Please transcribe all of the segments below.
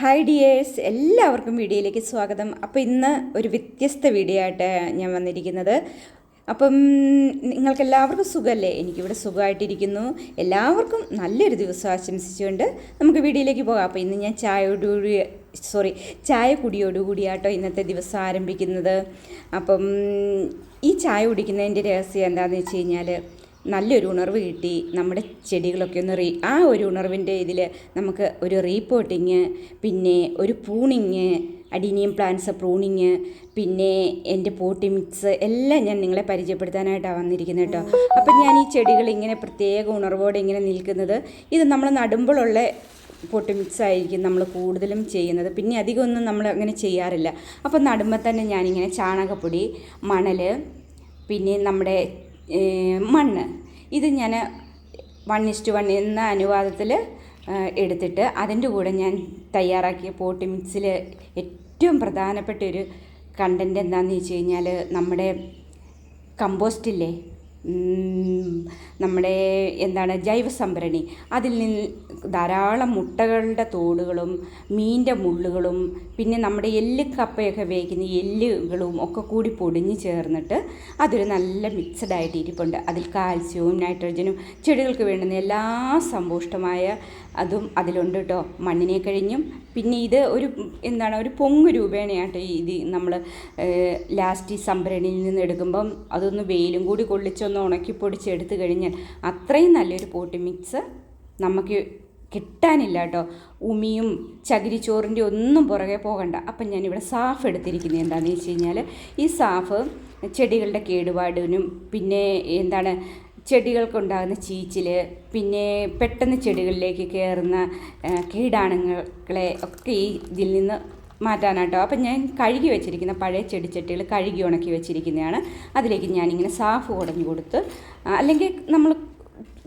Hi dears എല്ലാവർക്കും വീഡിയോയിലേക്ക് സ്വാഗതം. അപ്പോൾ ഇന്ന് ഒരു വ്യത്യസ്ത വീഡിയോ ആയിട്ട് ഞാൻ വന്നിരിക്കുന്നത്. അപ്പം നിങ്ങൾക്ക് എല്ലാവർക്കും സുഖമല്ലേ എനിക്കിവിടെ സുഖമായിട്ടിരിക്കുന്നു. എല്ലാവർക്കും നല്ലൊരു ദിവസം ആശംസിച്ചുകൊണ്ട് നമുക്ക് വീഡിയോയിലേക്ക് പോകാം. അപ്പോൾ ഇന്ന് ഞാൻ ചായയോടുകൂടി സോറി ചായ കുടിയോടുകൂടിയാട്ടോ ഇന്നത്തെ ദിവസം ആരംഭിക്കുന്നത്. അപ്പം ഈ ചായ കുടിക്കുന്നതിന്റെ രഹസ്യം എന്താണെന്ന് വെച്ച് കഴിഞ്ഞാൽ നല്ലൊരു ഉണർവ് കിട്ടി. നമ്മുടെ ചെടികളൊക്കെ ഒന്ന് റീ ആ ഒരു ഉണർവിന്റെ ഇതിൽ നമുക്ക് ഒരു റീപോട്ടിങ് പിന്നെ ഒരു പ്രൂണിങ് അഡീനിയം പ്ലാന്റ്സ് പ്രൂണിങ് പിന്നെ എന്റെ പോട്ടി മിക്സ് എല്ലാം ഞാൻ നിങ്ങളെ പരിചയപ്പെടുത്താനായിട്ടാണ് വന്നിരിക്കുന്നത് കേട്ടോ. അപ്പം ഞാൻ ഈ ചെടികൾ ഇങ്ങനെ പ്രത്യേക ഉണർവോടെ ഇങ്ങനെ നിൽക്കുന്നത്. ഇത് നമ്മൾ നടുമ്പോഴുള്ള പൊട്ടി മിക്സ് ആയിരിക്കും നമ്മൾ കൂടുതലും ചെയ്യുന്നത്. പിന്നെ അധികമൊന്നും നമ്മൾ അങ്ങനെ ചെയ്യാറില്ല. അപ്പം നടുമ്പോൾ തന്നെ ഞാനിങ്ങനെ ചാണകപ്പൊടി മണൽ പിന്നെ നമ്മുടെ മണ്ണ്. ഇത് ഞാൻ വൺ ഇസ്റ്റ് വൺ എന്ന അനുവാദത്തിൽ എടുത്തിട്ട് അതിന്റെ കൂടെ ഞാൻ തയ്യാറാക്കിയ പോട്ടി മിക്സിൽ ഏറ്റവും പ്രധാനപ്പെട്ട ഒരു കണ്ടന്റ് എന്താണെന്ന് വെച്ച് കഴിഞ്ഞാൽ നമ്മുടെ കമ്പോസ്റ്റില്ലേ നമ്മുടെ എന്താണ് ജൈവസംഭരണി. അതിൽ നിന്ന് ധാരാളം മുട്ടകളുടെ തോടുകളും മീന്റെ മുള്ളുകളും പിന്നെ നമ്മുടെ എല്ല് കപ്പയൊക്കെ വേവിക്കുന്ന എല്ലുകളും ഒക്കെ കൂടി പൊടിഞ്ഞ് ചേർന്നിട്ട് അതൊരു നല്ല മിക്സഡ് ആയിട്ട് ഇരിപ്പുണ്ട്. അതിൽ കാൽസ്യവും നൈട്രജനും ചെടികൾക്ക് വേണ്ടുന്ന എല്ലാ സമ്പുഷ്ടമായ അതും അതിലുണ്ട് കേട്ടോ. മണ്ണിനെ കഴിഞ്ഞും. പിന്നെ ഇത് ഒരു എന്താണ് ഒരു പൊങ്ങ് രൂപേണയാട്ടോ ഇത് നമ്മൾ ലാസ്റ്റ് ഈ സംഭരണിയിൽ നിന്ന് എടുക്കുമ്പം അതൊന്ന് വെയിലും കൂടി കൊള്ളിച്ചൊന്ന് ഉണക്കി പൊടിച്ചെടുത്ത് കഴിഞ്ഞാൽ അത്രയും നല്ലൊരു പോട്ടി മിക്സ് നമുക്ക് കിട്ടാനില്ല കേട്ടോ. ഉമിയും ചകിരിച്ചോറിന്റെ ഒന്നും പുറകെ പോകണ്ട. അപ്പം ഞാനിവിടെ സാഫ് എടുത്തിരിക്കുന്നത് എന്താണെന്ന് വെച്ച് കഴിഞ്ഞാൽ ഈ സാഫ് ചെടികളുടെ കേടുപാടിനും പിന്നെ എന്താണ് ചെടികൾക്കുണ്ടാകുന്ന ചീച്ചിൽ പിന്നെ പെട്ടെന്ന് ചെടികളിലേക്ക് കയറുന്ന കീടാണുങ്ങളെ ഒക്കെ ഈ ഇതിൽ നിന്ന് മാറ്റാനാട്ടോ. അപ്പം ഞാൻ കഴുകി വെച്ചിരിക്കുന്ന പഴയ ചെടിച്ചട്ടികൾ കഴുകി ഉണക്കി വെച്ചിരിക്കുന്നതാണ്. അതിലേക്ക് ഞാനിങ്ങനെ സാഫ് കുടഞ്ഞു കൊടുത്ത് അല്ലെങ്കിൽ നമ്മൾ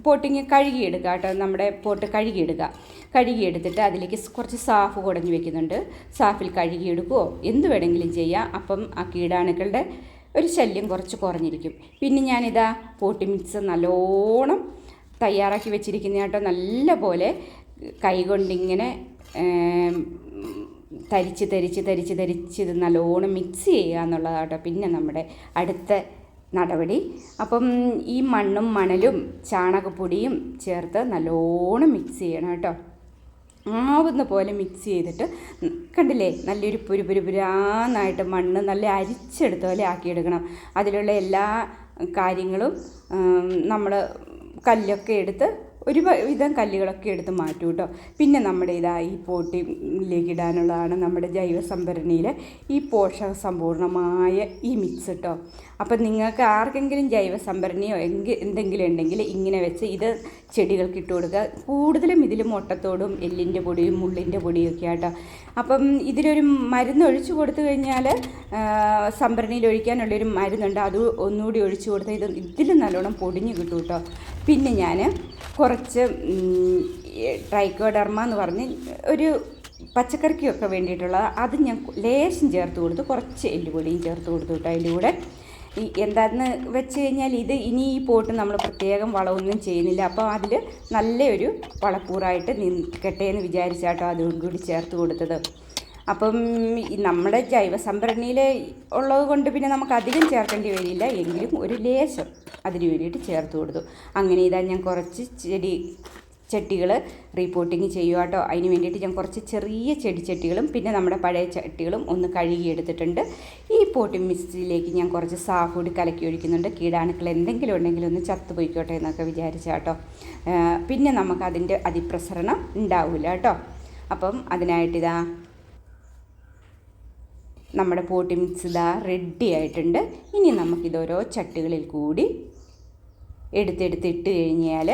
പോട്ടിങ് കഴുകിയെടുക്കുക കേട്ടോ. നമ്മുടെ പോട്ട് കഴുകിയെടുക്കുക. കഴുകിയെടുത്തിട്ട് അതിലേക്ക് കുറച്ച് സാഫ് കുടഞ്ഞു വെക്കുന്നുണ്ട്. സാഫിൽ കഴുകിയെടുക്കുകയോ എന്ത് വേണമെങ്കിലും ചെയ്യാം. അപ്പം ആ കീടാണുക്കളുടെ ഒരു ശല്യം കുറച്ച് കുറഞ്ഞിരിക്കും. പിന്നെ ഞാനിതാ പോട്ടി മിക്സ് നല്ലോണം തയ്യാറാക്കി വെച്ചിരിക്കുന്ന കേട്ടോ നല്ല പോലെ കൈകൊണ്ടിങ്ങനെ തരിച്ച് തരിച്ച് തരിച്ച് തരിച്ച് ഇത് നല്ലോണം മിക്സ് ചെയ്യുക എന്നുള്ളതാട്ടോ പിന്നെ നമ്മുടെ അടുത്ത നടപടി. അപ്പം ഈ മണ്ണും മണലും ചാണകപ്പൊടിയും ചേർത്ത് നല്ലോണം മിക്സ് ചെയ്യണം കേട്ടോ. ആവുന്ന പോലെ മിക്സ് ചെയ്തിട്ട് കണ്ടില്ലേ? നല്ലൊരു പുരു പുരു പുരാന്നായിട്ട് മണ്ണ് നല്ല അരിച്ചെടുത്ത പോലെ ആക്കിയെടുക്കണം. അതിലുള്ള എല്ലാ കാര്യങ്ങളും നമ്മൾ കല്ലൊക്കെ എടുത്ത് ഒരു വിധം കല്ലുകളൊക്കെ എടുത്ത് മാറ്റും കേട്ടോ. പിന്നെ നമ്മുടെ ഇതാ ഈ പോട്ടിലേക്ക് ഇടാനുള്ളതാണ് നമ്മുടെ ജൈവ ഈ പോഷക സമ്പൂർണമായ ഈ മിക്സ് കേട്ടോ അപ്പം നിങ്ങൾക്ക് ആർക്കെങ്കിലും ജൈവ സംഭരണിയോ എങ്കിൽ എന്തെങ്കിലും ഉണ്ടെങ്കിൽ ഇങ്ങനെ വെച്ച് ഇത് ചെടികൾക്ക് ഇട്ട് കൊടുക്കുക. കൂടുതലും ഇതിൽ മുട്ടത്തോടും എല്ലിന്റെ പൊടിയും മുള്ളിന്റെ പൊടിയൊക്കെ ആട്ടോ. അപ്പം ഇതിലൊരു മരുന്ന് ഒഴിച്ചു കൊടുത്തു കഴിഞ്ഞാൽ സംഭരണിയിൽ ഒഴിക്കാനുള്ളൊരു മരുന്നുണ്ട്. അത് ഒന്നുകൂടി ഒഴിച്ചു കൊടുത്താൽ ഇത് ഇതിൽ നല്ലോണം പൊടിഞ്ഞു കിട്ടും കേട്ടോ പിന്നെ ഞാൻ കുറച്ച് ട്രൈക്കോഡർമ എന്ന് പറഞ്ഞ് ഒരു പച്ചക്കറിക്കൊക്കെ വേണ്ടിയിട്ടുള്ള അത് ഞാൻ ലേശം ചേർത്ത് കൊടുത്ത് കുറച്ച് എല്ലുപൊടിയും ചേർത്ത് കൊടുത്തു കേട്ടോ അതിന്റെ കൂടെ. ഈ എന്താന്ന് വെച്ച് കഴിഞ്ഞാൽ ഇത് ഇനി ഈ പോട്ട് നമ്മൾ പ്രത്യേകം വളമൊന്നും ചെയ്യുന്നില്ല. അപ്പോൾ അതിൽ നല്ലൊരു വളക്കൂറായിട്ട് നിൽക്കട്ടെ എന്ന് വിചാരിച്ചാട്ടോ അതും കൂടി ചേർത്ത് കൊടുത്തത്. അപ്പം നമ്മുടെ ജൈവ സംഭരണിയിൽ ഉള്ളത് കൊണ്ട് പിന്നെ നമുക്ക് അധികം ചേർക്കേണ്ടി വരില്ല. എങ്കിലും ഒരു ലേശം അതിന് വേണ്ടിയിട്ട് ചേർത്ത് കൊടുത്തു. അങ്ങനെ ഇതാ ഞാൻ കുറച്ച് ചെടി ചട്ടികൾ റീപോട്ടിങ് ചെയ്യുക കേട്ടോ അതിന് വേണ്ടിയിട്ട് ഞാൻ കുറച്ച് ചെറിയ ചെടിച്ചട്ടികളും പിന്നെ നമ്മുടെ പഴയ ചട്ടികളും ഒന്ന് കഴുകിയെടുത്തിട്ടുണ്ട് ഈ പോട്ടിംഗ് മിസ്റ്റിലേക്ക് ഞാൻ കുറച്ച് സാഫ് കലക്കി ഒഴിക്കുന്നുണ്ട്. കീടാണുക്കൾ എന്തെങ്കിലും ഉണ്ടെങ്കിൽ ഒന്ന് ചത്തുപോയിക്കോട്ടെ എന്നൊക്കെ വിചാരിച്ച കേട്ടോ പിന്നെ നമുക്കതിന്റെ അതിപ്രസരണം ഉണ്ടാവില്ല കേട്ടോ. അപ്പം അതിനായിട്ടിതാ നമ്മുടെ പോട്ടി മിക്സ് ഇതാ റെഡി ആയിട്ടുണ്ട്. ഇനി നമുക്കിത് ഓരോ ചട്ടുകളിൽ കൂടി എടുത്തെടുത്ത് ഇട്ട് കഴിഞ്ഞാൽ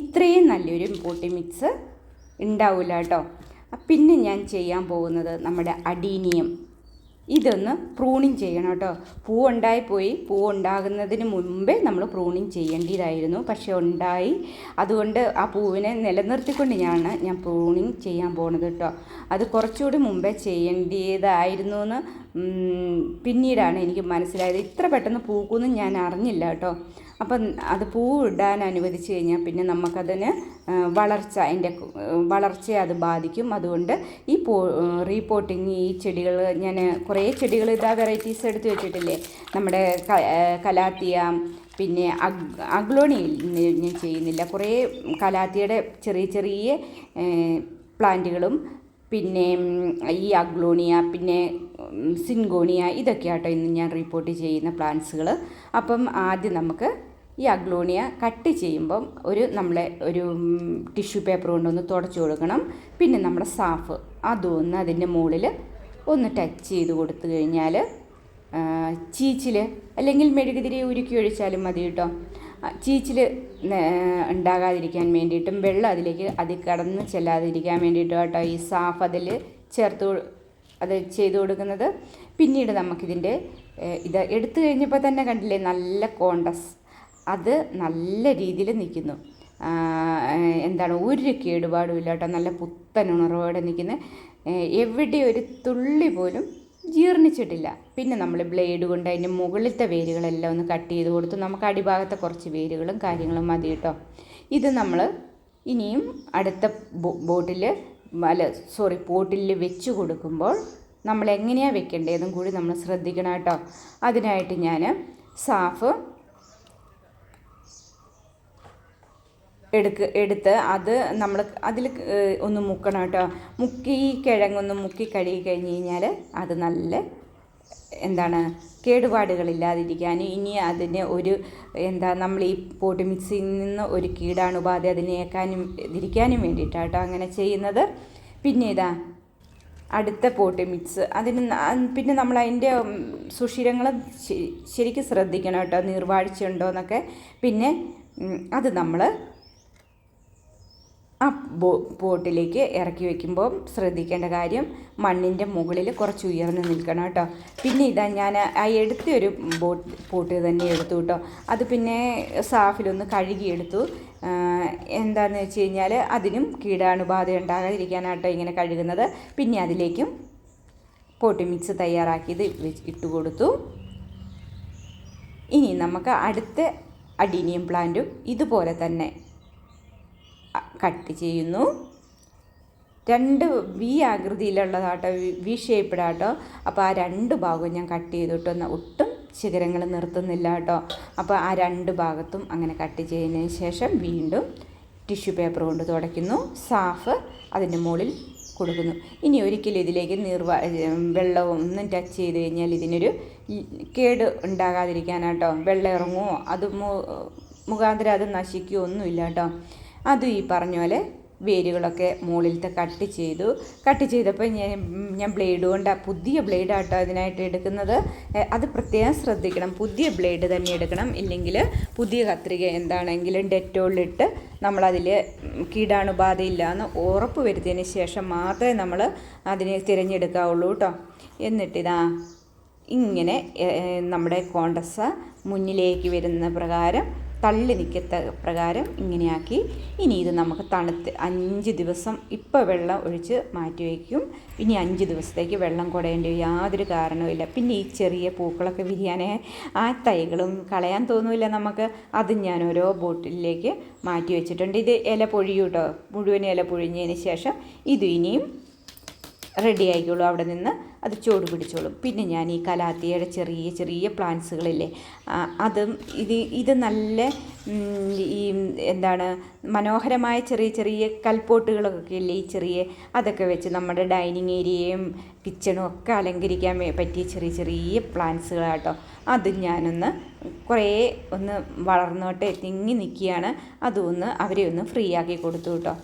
ഇത്രയും നല്ലൊരു പോട്ടി മിക്സ് ഉണ്ടാവില്ല കേട്ടോ. പിന്നെ ഞാൻ ചെയ്യാൻ പോകുന്നത് നമ്മുടെ അഡീനിയം ഇതൊന്ന് പ്രൂണിങ് ചെയ്യണം കേട്ടോ. പൂ ഉണ്ടായിപ്പോയി പൂ ഉണ്ടാകുന്നതിന് മുമ്പേ നമ്മൾ പ്രൂണിങ് ചെയ്യേണ്ടതായിരുന്നു. പക്ഷേ ഉണ്ടായി. അതുകൊണ്ട് ആ പൂവിനെ നിലനിർത്തിക്കൊണ്ട് ഞാൻ ഞാൻ പ്രൂണിങ് ചെയ്യാൻ പോണത് കേട്ടോ. അത് കുറച്ചുകൂടി മുമ്പേ ചെയ്യേണ്ടതായിരുന്നു എന്ന് പിന്നീടാണ് എനിക്ക് മനസ്സിലായത് ഇത്ര പെട്ടെന്ന് പൂക്കുമെന്ന് ഞാൻ അറിഞ്ഞില്ല കേട്ടോ. അപ്പം അത് പൂ ഇടാൻ അനുവദിച്ചു കഴിഞ്ഞാൽ പിന്നെ നമുക്കതിന് വളർച്ച അതിന്റെ വളർച്ചയെ അത് ബാധിക്കും. അതുകൊണ്ട് ഈ പോ റീപോട്ടിങ് ഈ ചെടികൾ ഞാൻ കുറേ ചെടികൾ ഇതാ വെറൈറ്റീസ് എടുത്ത് വെച്ചിട്ടില്ലേ? നമ്മുടെ കലാത്തിയ പിന്നെ അഗ് അഗ്ലോണി ഞാൻ ചെയ്യുന്നില്ല. കുറേ കലാത്തിയുടെ ചെറിയ ചെറിയ പ്ലാന്റുകളും പിന്നെ ഈ അഗ്ലോണിയ പിന്നെ സിൻഗോണിയ ഇതൊക്കെയാട്ടോ ഇന്ന് ഞാൻ റിപ്പോർട്ട് ചെയ്യുന്ന പ്ലാന്റ്സുകൾ അപ്പം ആദ്യം നമുക്ക് ഈ അഗ്ലോണിയ കട്ട് ചെയ്യുമ്പം ഒരു നമ്മളെ ഒരു ടിഷ്യൂ പേപ്പർ കൊണ്ടൊന്ന് തുടച്ചു കൊടുക്കണം. പിന്നെ നമ്മുടെ സാഫ് അതൊന്ന് അതിന്റെ മുകളിൽ ഒന്ന് ടച്ച് ചെയ്ത് കൊടുത്തു കഴിഞ്ഞാൽ ചീച്ചിൽ അല്ലെങ്കിൽ മെഴുകുതിരി ഉരുക്കി ഒഴിച്ചാലും മതി കേട്ടോ. ചീച്ചിൽ ഉണ്ടാകാതിരിക്കാൻ വേണ്ടിയിട്ടും വെള്ളം അതിലേക്ക് അതിൽ കടന്ന് ചെല്ലാതിരിക്കാൻ വേണ്ടിയിട്ടും കേട്ടോ ഈ സാഫ് അതിൽ ചേർത്ത് അത് ചെയ്ത് കൊടുക്കുന്നത്. പിന്നീട് നമുക്കിതിന്റെ ഇത് എടുത്തു കഴിഞ്ഞപ്പോൾ തന്നെ കണ്ടില്ലേ നല്ല കോണ്ടസ്. അത് നല്ല രീതിയിൽ നിൽക്കുന്നു. എന്താണ് ഒരു കേടുപാടും ഇല്ല കേട്ടോ നല്ല പുത്തൻ ഉണർവോടെ നിൽക്കുന്ന എവിടെ ഒരു തുള്ളി പോലും ജീർണിച്ചിട്ടില്ല. പിന്നെ നമ്മൾ ബ്ലേഡ് കൊണ്ട് അതിന്റെ മുകളിലത്തെ വേരുകളെല്ലാം ഒന്ന് കട്ട് ചെയ്ത് കൊടുത്തു നമുക്ക് അടിഭാഗത്തെ കുറച്ച് വേരുകളും കാര്യങ്ങളും മതി കേട്ടോ. ഇത് നമ്മൾ ഇനിയും അടുത്ത ബോട്ടിൽ അല്ല സോറി പോട്ടിൽ വെച്ച് കൊടുക്കുമ്പോൾ നമ്മൾ എങ്ങനെയാണ് വെക്കേണ്ടതെന്നും കൂടി നമ്മൾ ശ്രദ്ധിക്കണം കേട്ടോ. അതിനായിട്ട് ഞാൻ സാഫ് എടുക്ക് എടുത്ത് അത് നമ്മൾ അതിൽ ഒന്ന് മുക്കണം കേട്ടോ. മുക്കി കിഴങ്ങൊന്ന് മുക്കി കഴുകി കഴിഞ്ഞ് കഴിഞ്ഞാൽ അത് നല്ല എന്താണ് കേടുപാടുകളില്ലാതിരിക്കാനും ഇനി അതിന് ഒരു എന്താ നമ്മൾ ഈ പോട്ട് മിക്സിയിൽ നിന്ന് ഒരു കീടാണുബാധ അതിനേക്കാനും ഇരിക്കാനും വേണ്ടിയിട്ടാട്ടോ അങ്ങനെ ചെയ്യുന്നത്. പിന്നെ ഇതാ അടുത്ത പോട്ട് മിക്സ്. അതിന് പിന്നെ നമ്മൾ അതിന്റെ സുഷിരങ്ങൾ ശരിക്കും ശ്രദ്ധിക്കണം കേട്ടോ. നീർവാഴ്ച ഉണ്ടോ എന്നൊക്കെ പിന്നെ അത് നമ്മൾ ആ പോട്ടിലേക്ക് ഇറക്കി വെക്കുമ്പോൾ ശ്രദ്ധിക്കേണ്ട കാര്യം മണ്ണിന്റെ മുകളിൽ കുറച്ച് ഉയർന്ന് നിൽക്കണം കേട്ടോ. പിന്നെ ഇതാ ഞാൻ ആ എടുത്ത ഒരു ബോട്ട് പോട്ട് തന്നെ എടുത്തു കേട്ടോ. അത് പിന്നെ സാഫിലൊന്ന് കഴുകിയെടുത്തു. എന്താണെന്ന് വെച്ച് കഴിഞ്ഞാൽ അതിനും കീടാണുബാധ ഉണ്ടാകാതിരിക്കാനാട്ടോ ഇങ്ങനെ കഴുകുന്നത്. പിന്നെ അതിലേക്കും പോട്ട് മിക്സ് തയ്യാറാക്കിയത് ഇട്ട് കൊടുത്തു. ഇനി നമുക്ക് അടുത്ത അഡീനിയം പ്ലാന്റും ഇതുപോലെ തന്നെ കട്ട് ചെയ്യുന്നു. രണ്ട് വി ആകൃതിയിലുള്ളതാട്ടോ വി ഷേപ്പിടാട്ടോ അപ്പോൾ ആ രണ്ട് ഭാഗവും ഞാൻ കട്ട് ചെയ്തിട്ട് ഒട്ടും ശിഖരങ്ങൾ നിർത്തുന്നില്ല കേട്ടോ അപ്പോൾ ആ രണ്ട് ഭാഗത്തും അങ്ങനെ കട്ട് ചെയ്തതിന് ശേഷം വീണ്ടും ടിഷ്യൂ പേപ്പർ കൊണ്ട് തുടയ്ക്കുന്നു. സാഫ് അതിന്റെ മുകളിൽ കൊടുക്കുന്നു. ഇനി ഒരിക്കലും ഇതിലേക്ക് നീർവ വെള്ളവും ഒന്നും ടച്ച് ചെയ്ത് കഴിഞ്ഞാൽ ഇതിനൊരു കേട് ഉണ്ടാകാതിരിക്കാനാട്ടോ. വെള്ളം ഇറങ്ങുമോ? അത് മുഖാന്തരം അത് നശിക്കുകയോ ഒന്നുമില്ല കേട്ടോ അതും ഈ പറഞ്ഞ പോലെ വേരുകളൊക്കെ മുകളിലത്തെ കട്ട് ചെയ്തു. കട്ട് ചെയ്തപ്പോൾ ഞാൻ ഞാൻ ബ്ലേഡ് കൊണ്ട് പുതിയ ബ്ലേഡാട്ടോ അതിനായിട്ട് എടുക്കുന്നത്. അത് പ്രത്യേകം ശ്രദ്ധിക്കണം. പുതിയ ബ്ലേഡ് തന്നെ എടുക്കണം. ഇല്ലെങ്കിൽ പുതിയ കത്രിക എന്താണെങ്കിലും ഡെറ്റോളിലിട്ട് നമ്മളതിൽ കീടാണുബാധയില്ല എന്ന് ഉറപ്പ് വരുത്തിയതിന് ശേഷം മാത്രമേ നമ്മൾ അതിനെ തിരഞ്ഞെടുക്കാവുള്ളൂ കേട്ടോ എന്നിട്ടിതാ ഇങ്ങനെ നമ്മുടെ കോണ്ടസ മുന്നിലേക്ക് വരുന്ന പ്രകാരം തള്ളി നിൽക്കത്ത പ്രകാരം ഇങ്ങനെയാക്കി. ഇനി ഇത് നമുക്ക് തണുത്ത് അഞ്ച് ദിവസം ഇപ്പോൾ വെള്ളം ഒഴിച്ച് മാറ്റി വയ്ക്കും. ഇനി അഞ്ച് ദിവസത്തേക്ക് വെള്ളം കുടയേണ്ടി യാതൊരു കാരണവുമില്ല പിന്നെ ഈ ചെറിയ പൂക്കളൊക്കെ വിരിയാനേ ആ തൈകളും കളയാൻ തോന്നില്ല നമുക്ക്. അതും ഞാൻ ഓരോ ബോട്ടിലേക്ക് മാറ്റി വെച്ചിട്ടുണ്ട്. ഇത് ഇല പൊഴിയൂട്ടോ? മുഴുവൻ ഇല പൊഴിഞ്ഞതിന് ശേഷം ഇത് ഇനിയും റെഡി ആയിക്കോളൂ അവിടെ നിന്ന് അത് ചൂട് പിടിച്ചോളും. പിന്നെ ഞാൻ ഈ കലാത്തിയുടെ ചെറിയ ചെറിയ പ്ലാന്റ്സുകളില്ലേ അതും ഇത് ഇത് നല്ല ഈ എന്താണ് മനോഹരമായ ചെറിയ ചെറിയ കൽപ്പോട്ടുകളൊക്കെ ഇല്ലേ ഈ ചെറിയ അതൊക്കെ വെച്ച് നമ്മുടെ ഡൈനിങ് ഏരിയയും കിച്ചണും ഒക്കെ അലങ്കരിക്കാൻ പറ്റിയ ചെറിയ ചെറിയ പ്ലാന്റ്സുകളാട്ടോ. അതും ഞാനൊന്ന് കുറേ ഒന്ന് വളർന്നോട്ടെ തിങ്ങി നിൽക്കുകയാണ്. അതും ഒന്ന് അവരെ ഒന്ന് ഫ്രീ ആക്കി കൊടുത്തു കേട്ടോ.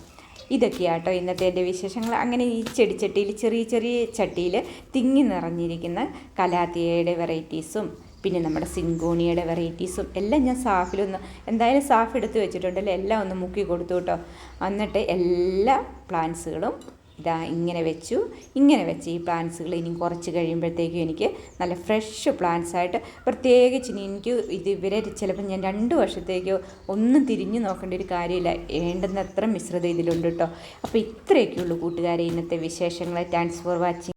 ഇതൊക്കെയാട്ടോ ഇന്നത്തെ എന്റെ വിശേഷങ്ങൾ. അങ്ങനെ ഈ ചെടിച്ചട്ടിയിൽ ചെറിയ ചെറിയ ചട്ടിയിൽ തിങ്ങി നിറഞ്ഞിരിക്കുന്ന കലാത്തിയയുടെ വെറൈറ്റീസും പിന്നെ നമ്മുടെ സിങ്കോണിയുടെ വെറൈറ്റീസും എല്ലാം ഞാൻ സാഫിലൊന്ന് എന്തായാലും സാഫ് എടുത്ത് വെച്ചിട്ടുണ്ടല്ലോ. എല്ലാം ഒന്ന് മുക്കി കൊടുത്തു കേട്ടോ. എന്നിട്ട് എല്ലാ പ്ലാന്റ്സുകളും ഇതാ ഇങ്ങനെ വെച്ചു ഇങ്ങനെ വെച്ച് ഈ പ്ലാന്റ്സുകൾ ഇനി കുറച്ച് കഴിയുമ്പോഴത്തേക്കും എനിക്ക് നല്ല ഫ്രഷ് പ്ലാന്റ്സ് ആയിട്ട് പ്രത്യേകിച്ച് ഇനി എനിക്ക് ഇത് ഇവരെ ചിലപ്പോൾ ഞാൻ രണ്ട് വർഷത്തേക്കോ ഒന്നും തിരിഞ്ഞു നോക്കേണ്ട ഒരു കാര്യമില്ല. വേണ്ടുന്നത്ര മിശ്രിതം ഇതിലുണ്ട് കേട്ടോ അപ്പോൾ ഇത്രയൊക്കെയുള്ളൂ കൂട്ടുകാരെ ഇന്നത്തെ വിശേഷങ്ങളെ. Thanks for watching